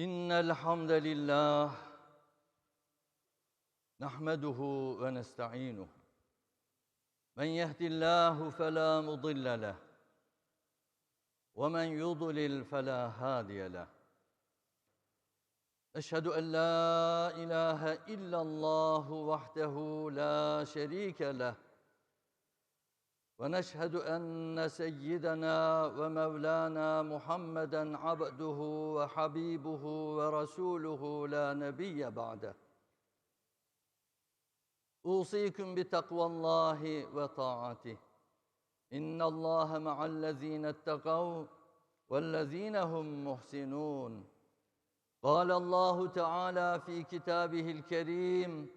إن الحمد لله نحمده ونستعينه. من يهد الله فلا مضل له ومن يضلل فلا هادي له. أشهد أن لا إله إلا الله وحده لا شريك له. ونشهد أن سيدنا ومولانا محمدا عبده وحبيبه ورسوله لا نبي بعده. أوصيكم بتقوى الله وطاعته. إن الله مع الذين اتقوا والذين هم محسنون. قال الله تعالى في كتابه الكريم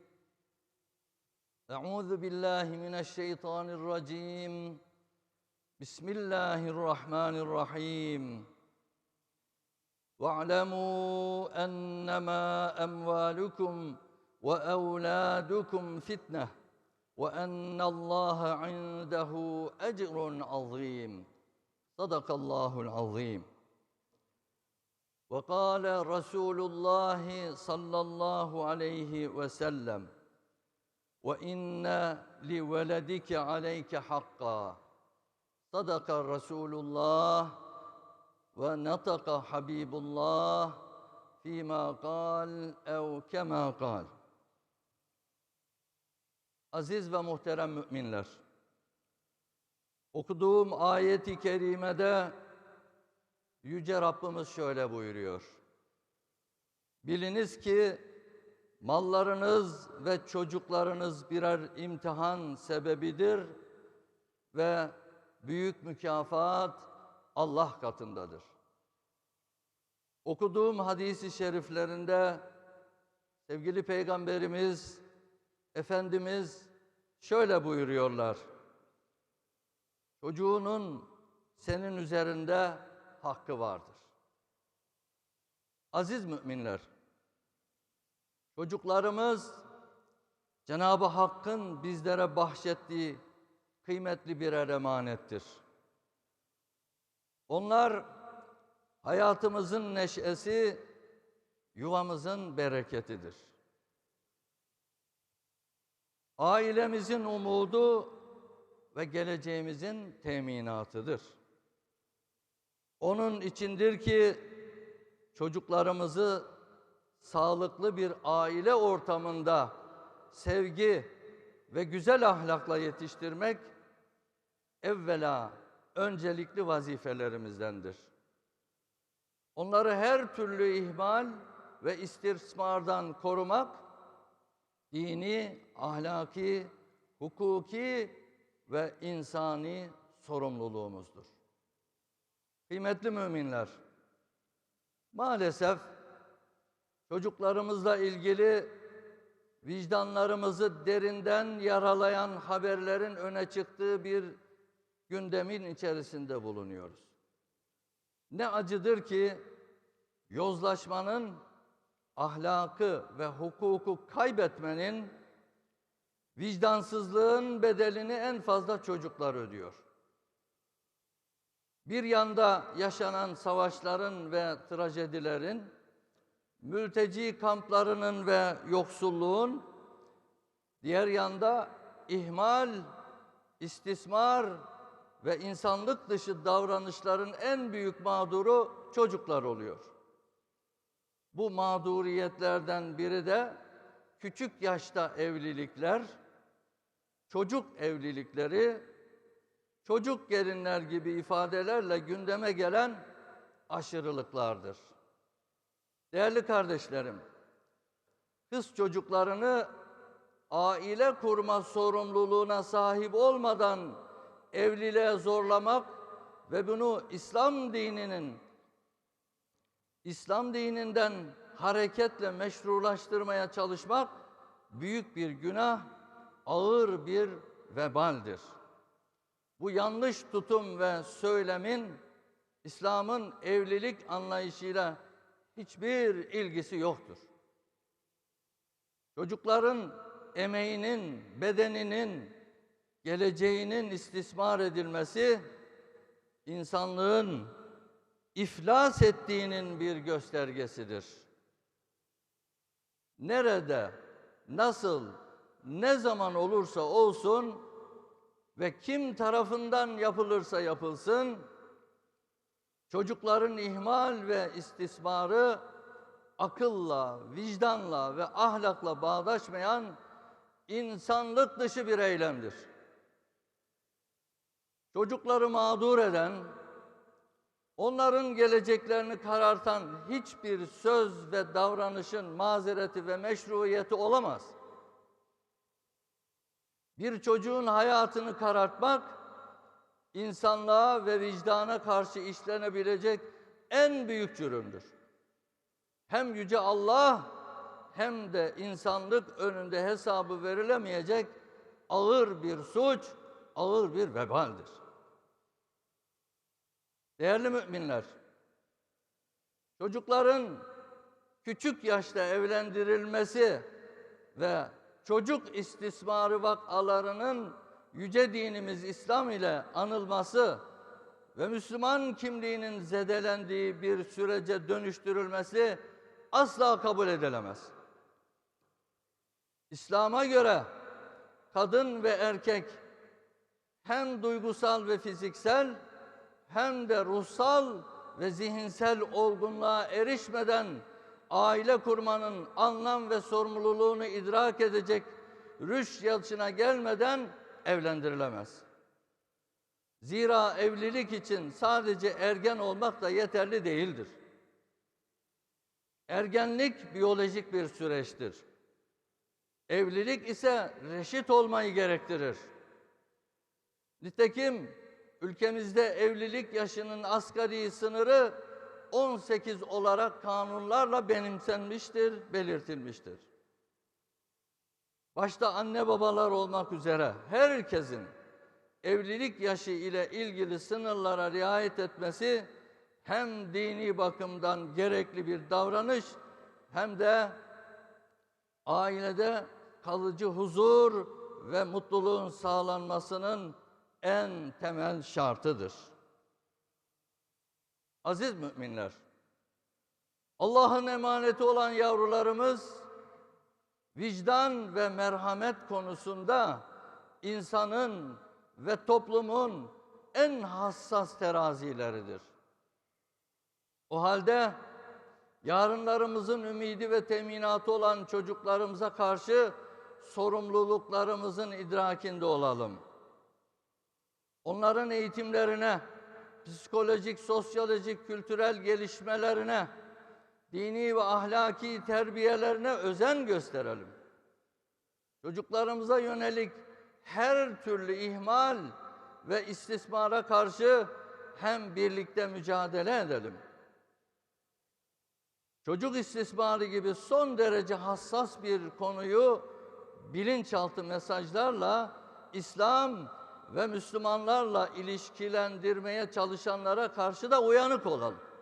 أعوذ بالله من الشيطان الرجيم. بسم الله الرحمن الرحيم. واعلموا أنما أموالكم وأولادكم فتنة وأن الله عنده أجر عظيم. صدق الله العظيم. وقال رسول الله صلى الله عليه وسلم Ve inna li veledike aleyke hakka. Sadaka Resulullah ve nataka Habibullah fîmâ kal ev kemâ kal. Aziz ve muhterem müminler, okuduğum ayeti kerimede Yüce Rabbimiz şöyle buyuruyor. Biliniz ki mallarınız ve çocuklarınız birer imtihan sebebidir ve büyük mükafat Allah katındadır. Okuduğum hadisi şeriflerinde sevgili peygamberimiz Efendimiz şöyle buyuruyorlar. Çocuğunun senin üzerinde hakkı vardır. Aziz müminler, çocuklarımız Cenab-ı Hakk'ın bizlere bahşettiği kıymetli birer emanettir. Onlar hayatımızın neşesi, yuvamızın bereketidir. Ailemizin umudu ve geleceğimizin teminatıdır. Onun içindir ki çocuklarımızı sağlıklı bir aile ortamında sevgi ve güzel ahlakla yetiştirmek evvela öncelikli vazifelerimizdendir. Onları her türlü ihmal ve istismardan korumak dini, ahlaki, hukuki ve insani sorumluluğumuzdur. Kıymetli müminler, maalesef çocuklarımızla ilgili vicdanlarımızı derinden yaralayan haberlerin öne çıktığı bir gündemin içerisinde bulunuyoruz. Ne acıdır ki yozlaşmanın ahlakı ve hukuku kaybetmenin vicdansızlığın bedelini en fazla çocuklar ödüyor. Bir yanda yaşanan savaşların ve trajedilerin, mülteci kamplarının ve yoksulluğun, diğer yanda ihmal, istismar ve insanlık dışı davranışların en büyük mağduru çocuklar oluyor. Bu mağduriyetlerden biri de küçük yaşta evlilikler, çocuk evlilikleri, çocuk gelinler gibi ifadelerle gündeme gelen aşırılıklardır. Değerli kardeşlerim, kız çocuklarını aile kurma sorumluluğuna sahip olmadan evliliğe zorlamak ve bunu İslam dininin İslam dininden hareketle meşrulaştırmaya çalışmak büyük bir günah, ağır bir vebaldir. Bu yanlış tutum ve söylemin İslam'ın evlilik anlayışıyla hiçbir ilgisi yoktur. Çocukların emeğinin, bedeninin, geleceğinin istismar edilmesi insanlığın iflas ettiğinin bir göstergesidir. Nerede, nasıl, ne zaman olursa olsun ve kim tarafından yapılırsa yapılsın, çocukların ihmal ve istismarı akılla, vicdanla ve ahlakla bağdaşmayan insanlık dışı bir eylemdir. Çocukları mağdur eden, onların geleceklerini karartan hiçbir söz ve davranışın mazereti ve meşruiyeti olamaz. Bir çocuğun hayatını karartmak, insanlığa ve vicdana karşı işlenebilecek en büyük cürümdür. Hem Yüce Allah hem de insanlık önünde hesabı verilemeyecek ağır bir suç, ağır bir vebaldir. Değerli müminler, çocukların küçük yaşta evlendirilmesi ve çocuk istismarı vakalarının yüce dinimiz İslam ile anılması ve Müslüman kimliğinin zedelendiği bir sürece dönüştürülmesi asla kabul edilemez. İslam'a göre kadın ve erkek hem duygusal ve fiziksel hem de ruhsal ve zihinsel olgunluğa erişmeden aile kurmanın anlam ve sorumluluğunu idrak edecek rüş yaşına gelmeden evlendirilemez. Zira evlilik için sadece ergen olmak da yeterli değildir. Ergenlik biyolojik bir süreçtir. Evlilik ise reşit olmayı gerektirir. Nitekim ülkemizde evlilik yaşının asgari sınırı 18 olarak kanunlarla benimsenmiştir, belirtilmiştir. Başta anne babalar olmak üzere herkesin evlilik yaşı ile ilgili sınırlara riayet etmesi hem dini bakımdan gerekli bir davranış hem de ailede kalıcı huzur ve mutluluğun sağlanmasının en temel şartıdır. Aziz müminler, Allah'ın emaneti olan yavrularımız vicdan ve merhamet konusunda insanın ve toplumun en hassas terazileridir. O halde yarınlarımızın ümidi ve teminatı olan çocuklarımıza karşı sorumluluklarımızın idrakinde olalım. Onların eğitimlerine, psikolojik, sosyolojik, kültürel gelişmelerine, dini ve ahlaki terbiyelerine özen gösterelim. Çocuklarımıza yönelik her türlü ihmal ve istismara karşı hem birlikte mücadele edelim. Çocuk istismarı gibi son derece hassas bir konuyu bilinçaltı mesajlarla İslam ve Müslümanlarla ilişkilendirmeye çalışanlara karşı da uyanık olalım.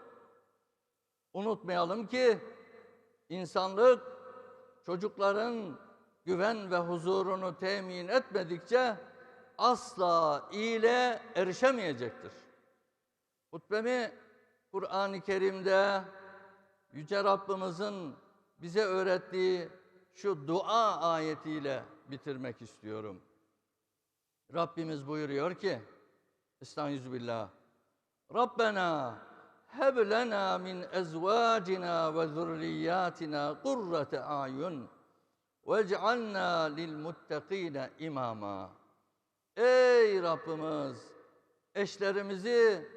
Unutmayalım ki insanlık çocukların güven ve huzurunu temin etmedikçe asla iyile erişemeyecektir. Hutbemi Kur'an-ı Kerim'de Yüce Rabbimizin bize öğrettiği şu dua ayetiyle bitirmek istiyorum. Rabbimiz buyuruyor ki Estağfirullah. Rabbena min ezvacina ve zurriyatina kurrate ayun vec'alna lil muttakine imama. Ey Rabbimiz eşlerimizi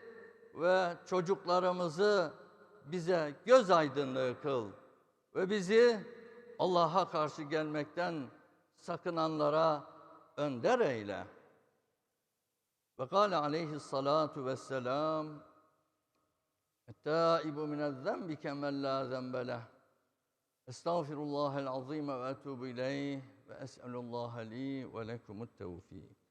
ve çocuklarımızı bize göz aydınlığı kıl ve bizi Allah'a karşı gelmekten sakınanlara önder eyle. Ve kâle aleyhissalâtu vesselâm التائب من الذنب كمن لا ذنب له. أستغفر الله العظيم وأتوب إليه وأسأل الله لي ولكم التوفيق.